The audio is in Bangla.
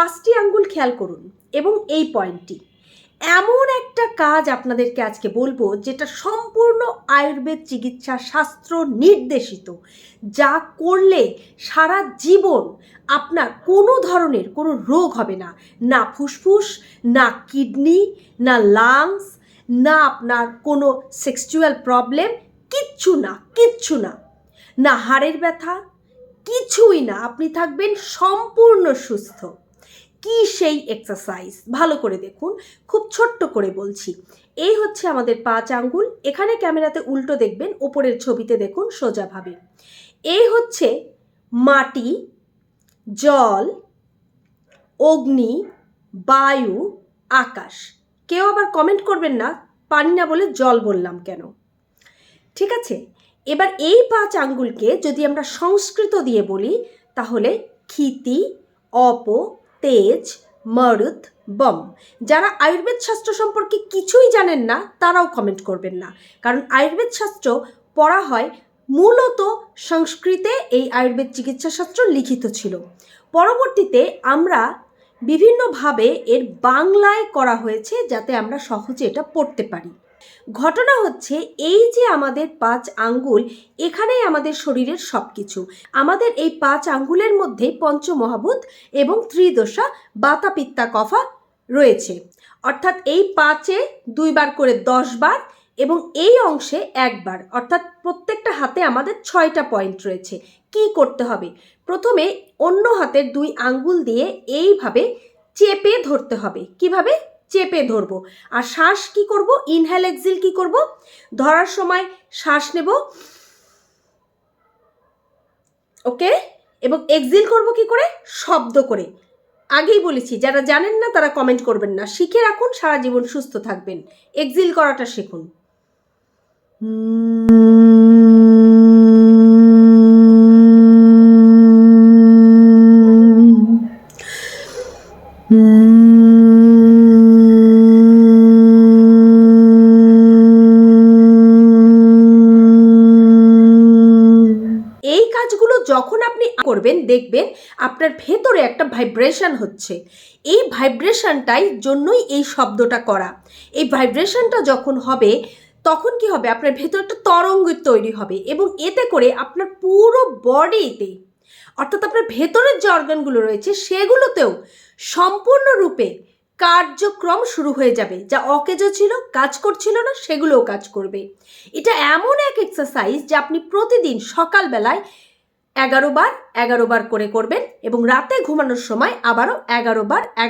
পাঁচটি আঙ্গুল খেয়াল করুন এবং এই পয়েন্টটি। এমন একটা কাজ আপনাদেরকে আজকে বলব যেটা সম্পূর্ণ আয়ুর্বেদ চিকিৎসা শাস্ত্র নির্দেশিত, যা করলে সারা জীবন আপনার কোনো ধরনের কোনো রোগ হবে না। না ফুসফুস, না কিডনি, না লাংস, না আপনার কোনো সেক্সুয়াল প্রবলেম, কিচ্ছু না কিচ্ছু না। না হাড়ের ব্যথা, কিছুই না। আপনি থাকবেন সম্পূর্ণ সুস্থ। কি সেই এক্সারসাইজ ভালো করে দেখুন, খুব ছোট্ট করে বলছি। এই হচ্ছে আমাদের পাঁচ আঙ্গুল, এখানে ক্যামেরাতে উল্টো দেখবেন, ওপরের ছবিতে দেখুন সোজাভাবে এই হচ্ছে মাটি, জল, অগ্নি, বায়ু, আকাশ। কেউ আবার কমেন্ট করবেন না পানি না বলে জল বললাম কেন? ঠিক আছে? এবার এই পাঁচ আঙ্গুলকে যদি আমরা সংস্কৃত দিয়ে বলি, তাহলে ক্ষিতি, অপ তেজ, মরুত, বম। যারা আয়ুর্বেদ শাস্ত্র সম্পর্কে কিছুই জানেন না, তারাও কমেন্ট করবেন না। কারণ আয়ুর্বেদ শাস্ত্র পড়া হয় মূলত সংস্কৃতে, এই আয়ুর্বেদ চিকিৎসাশাস্ত্র লিখিত ছিল। পরবর্তীতে আমরা বিভিন্নভাবে এর বাংলায় করা হয়েছে যাতে আমরা সহজে এটা পড়তে পারি। ঘটনা হচ্ছে এই যে আমাদের পাঁচ আঙ্গুল, এখানেই আমাদের শরীরের সব কিছু আমাদের এই পাঁচ আঙ্গুলের মধ্যে পঞ্চমহাভূত এবং ত্রিদশা বাতা পিত্তা কফা রয়েছে। অর্থাৎ এই পাঁচে দুইবার করে দশ বার এবং এই অংশে একবার, অর্থাৎ প্রত্যেকটা হাতে আমাদের ছয়টা পয়েন্ট রয়েছে। কি করতে হবে? প্রথমে অন্য হাতের দুই আঙ্গুল দিয়ে এইভাবে চেপে ধরতে হবে। কীভাবে? চেপে ধরবো। আর শ্বাস কি করব? ইনহেল এক্সিল কি করব? ধরার সময় শ্বাস নেব। ওকে? এবং এক্সিল করব কি করে? শব্দ করে। আগেই বলেছি, যারা জানেন না তারা কমেন্ট করবেন না। শিখে রাখুন, সারা জীবন সুস্থ থাকবেন। এক্সিল করাটা শিখুন। এই কাজগুলো যখন আপনি করবেন, দেখবেন আপনার ভেতরে একটা ভাইব্রেশন হচ্ছে। এই ভাইব্রেশনটাই জন্যই এই শব্দটা করা। এই ভাইব্রেশনটা যখন হবে তখন কি হবে? আপনার ভেতর একটা তরঙ্গ তৈরি হবে এবং এতে করে আপনার পুরো বডিতে, অর্থাৎ আপনার ভেতরের যে অর্গানগুলো রয়েছে, সেগুলোতেও সম্পূর্ণরূপে কার্যক্রম শুরু হয়ে যাবে। যা অকেজো ছিল, কাজ করছিল না, সেগুলোও কাজ করবে। এটা এমন এক এক্সারসাইজ যা আপনি প্রতিদিন সকালবেলায় এগারো বার এগারো বার করে করবেন এবং রাতে ঘুমানোর সময় আবারও এগারো বার, এগারো